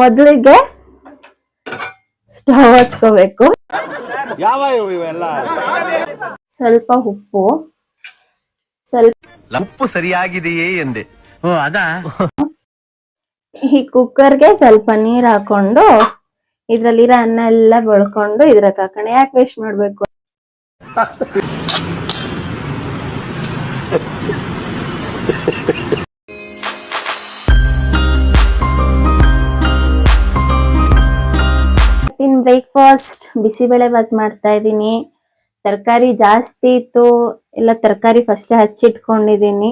ಮೊದಲಿಗೆ ಸ್ಟವ್ ಹಚ್ಕೋಬೇಕು. ಸ್ವಲ್ಪ ಉಪ್ಪು. ಸ್ವಲ್ಪ ಉಪ್ಪು ಸರಿಯಾಗಿದೆಯೇ ಎಂದೆ. ಓ ಅದಾ? ಈ ಕುಕ್ಕರ್ಗೆ ಸ್ವಲ್ಪ ನೀರ್ ಹಾಕೊಂಡು ಇದ್ರಲ್ಲಿರೋ ಅನ್ನ ಎಲ್ಲ ಬಳ್ಕೊಂಡು ಇದ್ರಾಗ ಹಾಕೊಂಡು ಯಾಕೆ ವೇಸ್ಟ್ ಮಾಡ್ಬೇಕು? ಬ್ರೇಕ್ಫಾಸ್ಟ್ ಬಿಸಿಬೇಳೆ ಬಾತ್ ಮಾಡ್ತಾ ಇದ್ದೀನಿ. ತರಕಾರಿ ಜಾಸ್ತಿ ಇತ್ತು. ಎಲ್ಲ ತರಕಾರಿ ಫಸ್ಟ್ ಹಚ್ಚಿಟ್ಕೊಂಡಿದ್ದೀನಿ.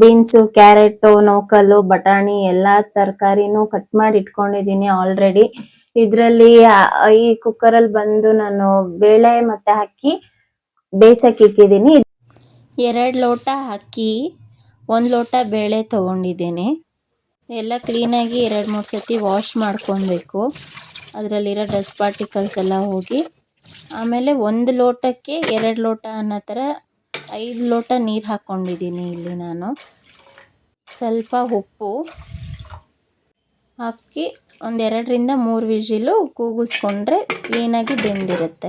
ಬೀನ್ಸು ಕ್ಯಾರೆಟು ನೋಕಲ್ಲು, ಬಟಾಣಿ ಎಲ್ಲ ತರಕಾರಿನೂ ಕಟ್ ಮಾಡಿ ಇಟ್ಕೊಂಡಿದ್ದೀನಿ ಆಲ್ರೆಡಿ ಇದರಲ್ಲಿ ಈ ಕುಕ್ಕರಲ್ಲಿ ಬಂದು ನಾನು ಬೇಳೆ ಮತ್ತೆ ಹಾಕಿ ಬೇಯಿಸಕ್ಕೆ ಇಕ್ಕಿದ್ದೀನಿ. ಎರಡು ಲೋಟ ಅಕ್ಕಿ, ಒಂದು ಲೋಟ ಬೇಳೆ ತೊಗೊಂಡಿದ್ದೀನಿ. ಎಲ್ಲ ಕ್ಲೀನಾಗಿ ಎರಡು ಮೂರು ಸತಿ ವಾಶ್ ಮಾಡ್ಕೊಳ್ಬೇಕು ಅದರಲ್ಲಿರೋ ಡಸ್ಟ್ ಪಾರ್ಟಿಕಲ್ಸ್ ಎಲ್ಲ ಹೋಗಿ, ಆಮೇಲೆ ಒಂದು ಲೋಟಕ್ಕೆ ಎರಡು ಲೋಟ ಅನ್ನೋ ಥರ ಐದು ಲೋಟ ನೀರು ಹಾಕ್ಕೊಂಡಿದ್ದೀನಿ ಇಲ್ಲಿ ನಾನು. ಸ್ವಲ್ಪ ಉಪ್ಪು ಹಾಕಿ ಒಂದೆರಡರಿಂದ ಮೂರು ವಿಜಿಲು ಕೂಗಿಸ್ಕೊಂಡ್ರೆ ಕ್ಲೀನಾಗಿ ಬೆಂದಿರುತ್ತೆ.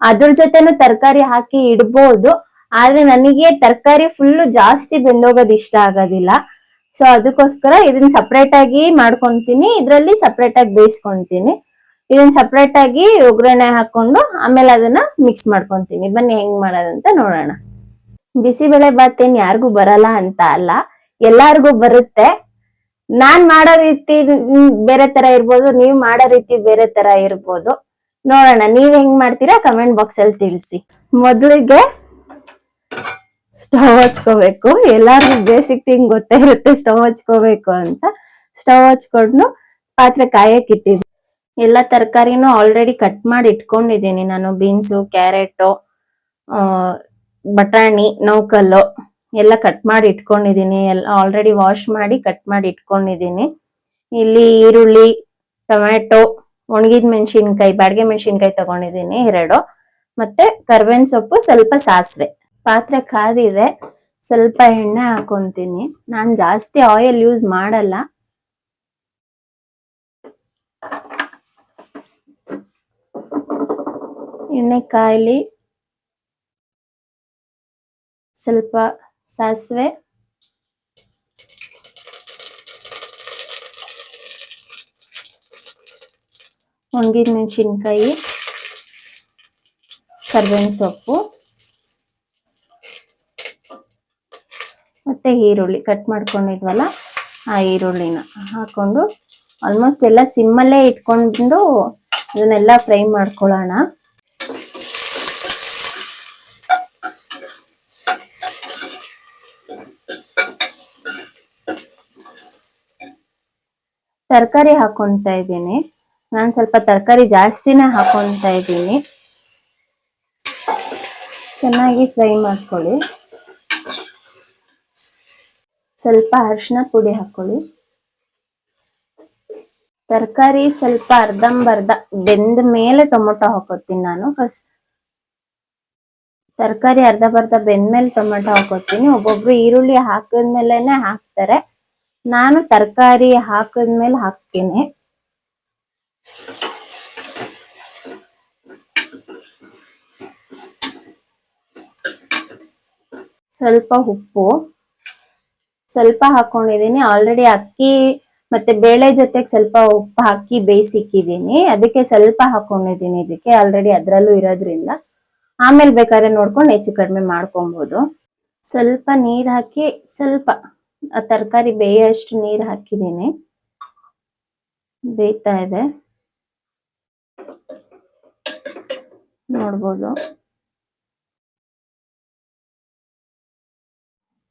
ಅದ್ರ ಜೊತೆನೂ ತರಕಾರಿ ಹಾಕಿ ಇಡ್ಬೋದು, ಆದ್ರೆ ನನಗೆ ತರಕಾರಿ ಫುಲ್ಲು ಜಾಸ್ತಿ ಬೆಂದೋಗೋದು ಇಷ್ಟ ಆಗೋದಿಲ್ಲ. ಸೊ ಅದಕ್ಕೋಸ್ಕರ ಇದನ್ನ ಸಪ್ರೇಟ್ ಆಗಿ ಮಾಡ್ಕೊಂತೀನಿ. ಇದ್ರಲ್ಲಿ ಸಪ್ರೇಟ್ ಆಗಿ ಬೇಯಿಸ್ಕೊಂತೀನಿ. ಇದನ್ನ ಸಪ್ರೇಟ್ ಆಗಿ ಒಗ್ಗರಣೆ ಹಾಕೊಂಡು ಆಮೇಲೆ ಅದನ್ನ ಮಿಕ್ಸ್ ಮಾಡ್ಕೊಂತೀನಿ. ಬನ್ನಿ ಹೆಂಗ್ ಮಾಡೋದಂತ ನೋಡೋಣ. ಬಿಸಿಬೇಳೆ ಬಾತ್ ಏನ್ ಯಾರಿಗೂ ಬರಲ್ಲ ಅಂತ ಅಲ್ಲ, ಎಲ್ಲಾರ್ಗೂ ಬರುತ್ತೆ. ನಾನ್ ಮಾಡೋ ರೀತಿ ಬೇರೆ ತರ ಇರ್ಬೋದು, ನೀವ್ ಮಾಡೋ ರೀತಿ ಬೇರೆ ತರ ಇರ್ಬೋದು. ನೋಡೋಣ, ನೀವ್ ಹೆಂಗ್ ಮಾಡ್ತೀರಾ? ಕಮೆಂಟ್ ಬಾಕ್ಸ್ ಅಲ್ಲಿ ತಿಳಿಸಿ. ಮೊದಲಿಗೆ ಸ್ಟವ್ ಹಚ್ಕೋಬೇಕು. ಎಲ್ಲಾರು ಬೇಸಿಕ್ ಥಿಂಗ್ ಗೊತ್ತೇ ಇರುತ್ತೆ, ಸ್ಟವ್ ಹಚ್ಕೋಬೇಕು ಅಂತ. ಸ್ಟವ್ ಹಚ್ಕೊಂಡು ಪಾತ್ರೆ ಕಾಯಕ್ ಇಟ್ಟಿದ್ವಿ ಎಲ್ಲ ತರಕಾರಿನೂ ಆಲ್ರೆಡಿ ಕಟ್ ಮಾಡಿ ಇಟ್ಕೊಂಡಿದ್ದೀನಿ ನಾನು. ಬೀನ್ಸು, ಕ್ಯಾರೆಟು ಬಟಾಣಿ, ನೌಕಲ್ಲು ಎಲ್ಲ ಕಟ್ ಮಾಡಿ ಇಟ್ಕೊಂಡಿದ್ದೀನಿ. ಎಲ್ಲ ಆಲ್ರೆಡಿ ವಾಶ್ ಮಾಡಿ ಕಟ್ ಮಾಡಿ ಇಟ್ಕೊಂಡಿದ್ದೀನಿ. ಇಲ್ಲಿ ಈರುಳ್ಳಿ, ಟೊಮ್ಯಾಟೊ, ಒಣಗಿದ ಮೆಣಸಿನ್ಕಾಯಿ, ಬಾಡಿಗೆ ಮೆಣಸಿನ್ಕಾಯಿ ತಗೊಂಡಿದ್ದೀನಿ, ಎರಡು. ಮತ್ತೆ ಕರ್ಬೇವಿನ ಸೊಪ್ಪು ಸ್ವಲ್ಪ ಸಾಸಿವೆ. ಪಾತ್ರೆ ಕಾದಿದೆ, ಸ್ವಲ್ಪ ಎಣ್ಣೆ ಹಾಕೊಂತೀನಿ. ನಾನ್ ಜಾಸ್ತಿ ಆಯಿಲ್ ಯೂಸ್ ಮಾಡಲ್ಲ. ಎಣ್ಣೆ ಕಾಯಿಲಿ ಸ್ವಲ್ಪ ಸಾಸಿವೆ. ಒಣಗಿದ ಮೆಣಸಿನ್ಕಾಯಿ, ಕರ್ಬೇವಿನ ಸೊಪ್ಪು. ಮತ್ತೆ ಈರುಳ್ಳಿ ಕಟ್ ಮಾಡ್ಕೊಂಡಿದ್ವಲ್ಲ, ಆ ಈರುಳ್ಳಿನ ಹಾಕೊಂಡು ಆಲ್ಮೋಸ್ಟ್ ಎಲ್ಲ ಸಿಮ್ಮಲ್ಲೇ ಇಟ್ಕೊಂಡು ಅದನ್ನೆಲ್ಲ ಫ್ರೈ ಮಾಡ್ಕೊಳ್ಳೋಣ. ತರಕಾರಿ ಹಾಕೊತಾ ಇದ್ದೀನಿ. ನಾನು ಸ್ವಲ್ಪ ತರಕಾರಿ ಜಾಸ್ತಿನೇ ಹಾಕೊಂತ ಇದ್ದೀನಿ. ಚೆನ್ನಾಗಿ ಫ್ರೈ ಮಾಡ್ಕೊಳ್ಳಿ. ಸ್ವಲ್ಪ ಅರಿಶಿನ ಪುಡಿ ಹಾಕೊಳ್ಳಿ. ತರಕಾರಿ ಸ್ವಲ್ಪ ಅರ್ಧಂಬರ್ಧ ಬೆಂದ ಮೇಲೆ ಟೊಮೊಟೊ ಹಾಕೋತೀನಿ ನಾನು ಫಸ್ಟ್ ತರಕಾರಿ ಅರ್ಧ ಬರ್ಧ ಬೆಂದ್ಮೇಲೆ ಟೊಮೊಟೊ ಹಾಕೋತೀನಿ. ಒಬ್ಬೊಬ್ರು ಈರುಳ್ಳಿ ಹಾಕಿದ್ಮೇಲೆನೆ ಹಾಕ್ತಾರೆ. ನಾನು ತರಕಾರಿ ಹಾಕಿದ್ಮೇಲೆ ಹಾಕ್ತೀನಿ. ಸ್ವಲ್ಪ ಉಪ್ಪು. ಸ್ವಲ್ಪ ಹಾಕೊಂಡಿದೀನಿ ಆಲ್ರೆಡಿ ಅಕ್ಕಿ ಮತ್ತೆ ಬೇಳೆ ಜೊತೆಗೆ ಸ್ವಲ್ಪ ಉಪ್ಪು ಹಾಕಿ ಬೇಯಿಸಿಕ್ಕಿದೀನಿ ಅದಕ್ಕೆ ಸ್ವಲ್ಪ ಹಾಕೊಂಡಿದೀನಿ ಇದಕ್ಕೆ. ಆಲ್ರೆಡಿ ಅದ್ರಲ್ಲೂ ಇರೋದ್ರಿಂದ. ಆಮೇಲೆ ಬೇಕಾದ್ರೆ ನೋಡ್ಕೊಂಡು ಹೆಚ್ಚು ಕಡಿಮೆ ಮಾಡ್ಕೊಬಹುದು ಸ್ವಲ್ಪ ನೀರ್ ಹಾಕಿ ಸ್ವಲ್ಪ ತರಕಾರಿ ಬೇಯೋಷ್ಟು ನೀರ್ ಹಾಕಿದೀನಿ ಬೇಯ್ತಾ ಇದೆ. ನೋಡ್ಬೋದು.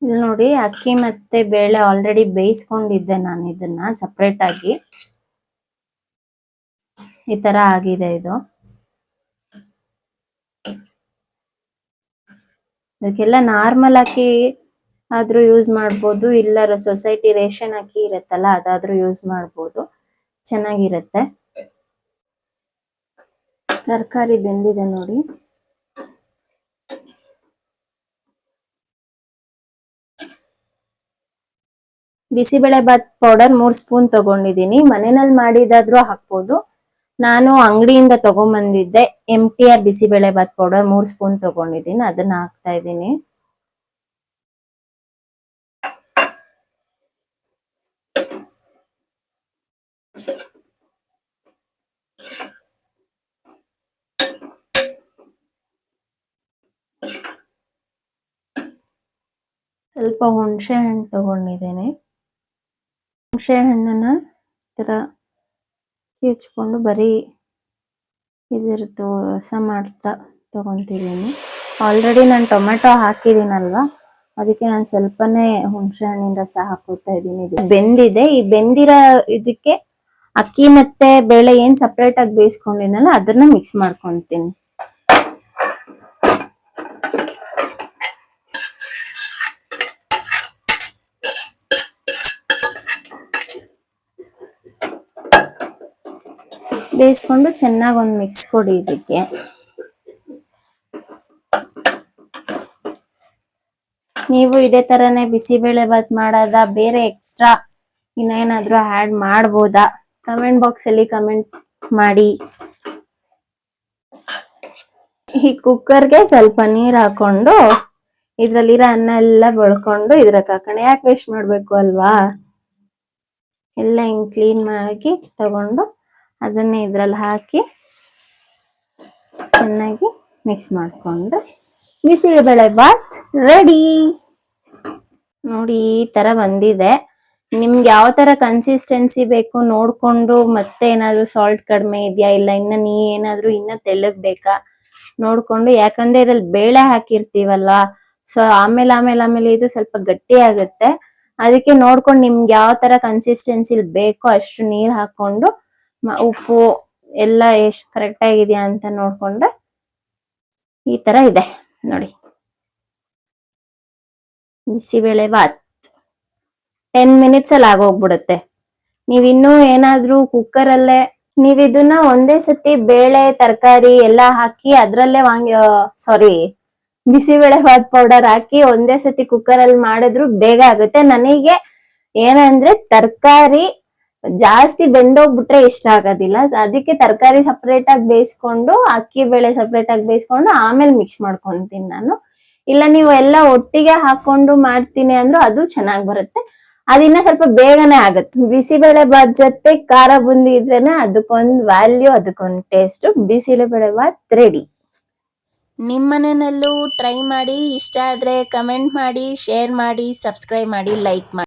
ಇಲ್ಲಿ ನೋಡಿ, ಅಕ್ಕಿ ಮತ್ತೆ ಬೇಳೆ ಆಲ್ರೆಡಿ ಬೇಯಿಸ್ಕೊಂಡಿದ್ದೆ ನಾನು ಇದನ್ನ ಸಪ್ರೇಟ್ ಆಗಿ. ಈ ತರ ಆಗಿದೆ ಇದು. ಇದಕ್ಕೆಲ್ಲ ನಾರ್ಮಲ್ ಅಕ್ಕಿ ಆದ್ರೂ ಯೂಸ್ ಮಾಡ್ಬೋದು, ಇಲ್ಲ ಸೊಸೈಟಿ ರೇಷನ್ ಅಕ್ಕಿ ಇರತ್ತಲ್ಲ, ಅದಾದ್ರೂ ಯೂಸ್ ಮಾಡ್ಬೋದು. ಚೆನ್ನಾಗಿರತ್ತೆ. ತರಕಾರಿ ಬೆಂದಿದೆ ನೋಡಿ. ಬಿಸಿಬೇಳೆ ಬಾತ್ ಪೌಡರ್ ಮೂರ್ ಸ್ಪೂನ್ ತಗೊಂಡಿದೀನಿ. ಮನೆಯಲ್ಲಿ ಮಾಡಿದಾದ್ರೂ ಹಾಕ್ಬೋದು. ನಾನು ಅಂಗಡಿಯಿಂದ ತಗೊಂಬಂದಿದ್ದೆ M T R bisibele bath powder ಮೂರ್ ಸ್ಪೂನ್ ತಗೊಂಡಿದ್ದೀನಿ ಅದನ್ನ ಹಾಕ್ತಾ ಇದ್ದೀನಿ. ಸ್ವಲ್ಪ ಹುಣಸೆ ಹಣ್ಣು ತಗೊಂಡಿದ್ದೇನೆ ಹುಣಸೆ ಹಣ್ಣನ್ನ ಥರ ಹೆಚ್ಕೊಂಡು ಬರೀ ಇದಿರ್ತು ರಸ ಮಾಡ್ತಾ ತಗೊಂತಿದೀನಿ ಆಲ್ರೆಡಿ ನಾನು ಟೊಮೆಟೊ ಹಾಕಿದೀನಲ್ವಾ ಅದಕ್ಕೆ ನಾನು ಸ್ವಲ್ಪನೇ ಹುಣಸೆ ಹಣ್ಣಿನ ರಸ ಹಾಕೋತಾ ಇದ್ದೀನಿ. ಇದು ಬೆಂದಿದೆ. ಈ ಬೆಂದಿರೋ ಇದಕ್ಕೆ ಅಕ್ಕಿ ಮತ್ತೆ ಬೇಳೆ ಏನ್ ಸಪ್ರೇಟ್ ಆಗಿ ಬೇಯಿಸ್ಕೊಂಡಿನಲ್ಲ, ಅದನ್ನ ಮಿಕ್ಸ್ ಮಾಡ್ಕೊಂತೀನಿ. ಬೇಯಿಸ್ಕೊಂಡು ಚೆನ್ನಾಗಿ ಒಂದು ಮಿಕ್ಸ್ ಕೊಡಿ ಇದಕ್ಕೆ ನೀವು ಇದೇ ತರನೇ ಬಿಸಿಬೇಳೆ ಬಾತ್ ಮಾಡೋದ, ಬೇರೆ ಎಕ್ಸ್ಟ್ರಾ ಇನ್ನೇನಾದ್ರೂ ಆಡ್ ಮಾಡ್ಬೋದಾ? ಕಮೆಂಟ್ ಬಾಕ್ಸ್ ಅಲ್ಲಿ ಕಮೆಂಟ್ ಮಾಡಿ. ಈ ಕುಕ್ಕರ್ಗೆ ಸ್ವಲ್ಪ ನೀರ್ ಹಾಕೊಂಡು, ಇದ್ರಲ್ಲಿರೋ ಅನ್ನ ಎಲ್ಲ ಬಳ್ಕೊಂಡು ಇದ್ರಕ್ಕೆ ಹಾಕೋಣ ಯಾಕೆ ವೇಸ್ಟ್ ಮಾಡ್ಬೇಕು ಅಲ್ವಾ? ಎಲ್ಲ ಹಿಂಗ್ ಕ್ಲೀನ್ ಮಾಡಿ ತಗೊಂಡು ಅದನ್ನೇ ಇದ್ರಲ್ಲಿ ಹಾಕಿ ಚೆನ್ನಾಗಿ ಮಿಕ್ಸ್ ಮಾಡ್ಕೊಂಡು ಬಿಸಿಬೇಳೆ ಬಾತ್ ರೆಡಿ ನೋಡಿ ಈ ತರ ಬಂದಿದೆ. ನಿಮ್ಗೆ ಯಾವ ತರ ಕನ್ಸಿಸ್ಟೆನ್ಸಿ ಬೇಕು ನೋಡ್ಕೊಂಡು ಮತ್ತೆ ಏನಾದ್ರು ಸಾಲ್ಟ್ ಕಡಿಮೆ ಇದೆಯಾ ಇಲ್ಲ, ಇನ್ನ ನೀ ಏನಾದ್ರು ಇನ್ನ ತೆಳ್ಳಗ್ ಬೇಕಾ ನೋಡ್ಕೊಂಡು, ಯಾಕಂದ್ರೆ ಇದ್ರಲ್ಲಿ ಬೇಳೆ ಹಾಕಿರ್ತೀವಲ್ಲ ಸೊ ಆಮೇಲೆ ಆಮೇಲೆ ಆಮೇಲೆ ಇದು ಸ್ವಲ್ಪ ಗಟ್ಟಿ ಆಗುತ್ತೆ. ಅದಕ್ಕೆ ನೋಡ್ಕೊಂಡು ನಿಮ್ಗೆ ಯಾವ ತರ ಕನ್ಸಿಸ್ಟೆನ್ಸಿ ಬೇಕೋ ಅಷ್ಟು ನೀರ್ ಹಾಕೊಂಡು ಉಪ್ಪು ಎಲ್ಲ ಎಷ್ಟು ಕರೆಕ್ಟ್ ಆಗಿದೆಯಾ ಅಂತ ನೋಡ್ಕೊಂಡ್ರೆ ಈ ತರ ಇದೆ. ನೋಡಿ. ಬಿಸಿಬೇಳೆ ಬಾತ್. ಟೆನ್ ಮಿನಿಟ್ಸ್ ಅಲ್ಲಿ ಆಗೋಗ್ಬಿಡುತ್ತೆ. ನೀವ್ ಇನ್ನೂ ಏನಾದ್ರೂ ಕುಕ್ಕರ್ ಅಲ್ಲೇ ನೀವ್ ಇದನ್ನ ಒಂದೇ ಸತಿ ಬೇಳೆ, ತರಕಾರಿ ಎಲ್ಲಾ ಹಾಕಿ ಅದ್ರಲ್ಲೇ ವಾಂಗಿ ಸಾರಿ ಬಿಸಿಬೇಳೆ ಬಾತ್ ಪೌಡರ್ ಹಾಕಿ ಒಂದೇ ಸತಿ ಕುಕ್ಕರ್ ಅಲ್ಲಿ ಮಾಡಿದ್ರು ಬೇಗ ಆಗುತ್ತೆ. ನನಗೆ ಏನಂದ್ರೆ ತರಕಾರಿ ಜಾಸ್ತಿ ಬೆಂದೋಗ್ಬಿಟ್ರೆ ಇಷ್ಟ ಆಗೋದಿಲ್ಲ. ಅದಕ್ಕೆ ತರಕಾರಿ ಸಪ್ರೇಟ್ ಆಗಿ ಬೇಯಿಸ್ಕೊಂಡು, ಅಕ್ಕಿ ಬೇಳೆ ಸಪ್ರೇಟ್ ಆಗಿ ಬೇಯಿಸ್ಕೊಂಡು ಆಮೇಲೆ ಮಿಕ್ಸ್ ಮಾಡ್ಕೊಂತೀನಿ ನಾನು. ಇಲ್ಲ, ನೀವು ಎಲ್ಲ ಒಟ್ಟಿಗೆ ಹಾಕೊಂಡು ಮಾಡ್ತೀನಿ ಅಂದ್ರೂ ಅದು ಚೆನ್ನಾಗಿ ಬರುತ್ತೆ. ಅದಿನ್ನ ಸ್ವಲ್ಪ ಬೇಗನೆ ಆಗುತ್ತೆ. ಬಿಸಿಬೇಳೆ ಬಾತ್ ಜೊತೆ ಖಾರ ಬುಂದಿ ಇದ್ರೇನೆ ಅದಕ್ಕೊಂದು ವ್ಯಾಲ್ಯೂ ಅದಕ್ಕೊಂದು ಟೇಸ್ಟ್ ಬಿಸಿಬೇಳೆ ಬಾತ್ ರೆಡಿ ನಿಮ್ಮ ಮನೆಯಲ್ಲೂ ಟ್ರೈ ಮಾಡಿ. ಇಷ್ಟ ಆದ್ರೆ ಕಮೆಂಟ್ ಮಾಡಿ ಶೇರ್ ಮಾಡಿ ಸಬ್ಸ್ಕ್ರೈಬ್ ಮಾಡಿ ಲೈಕ್ ಮಾಡಿ.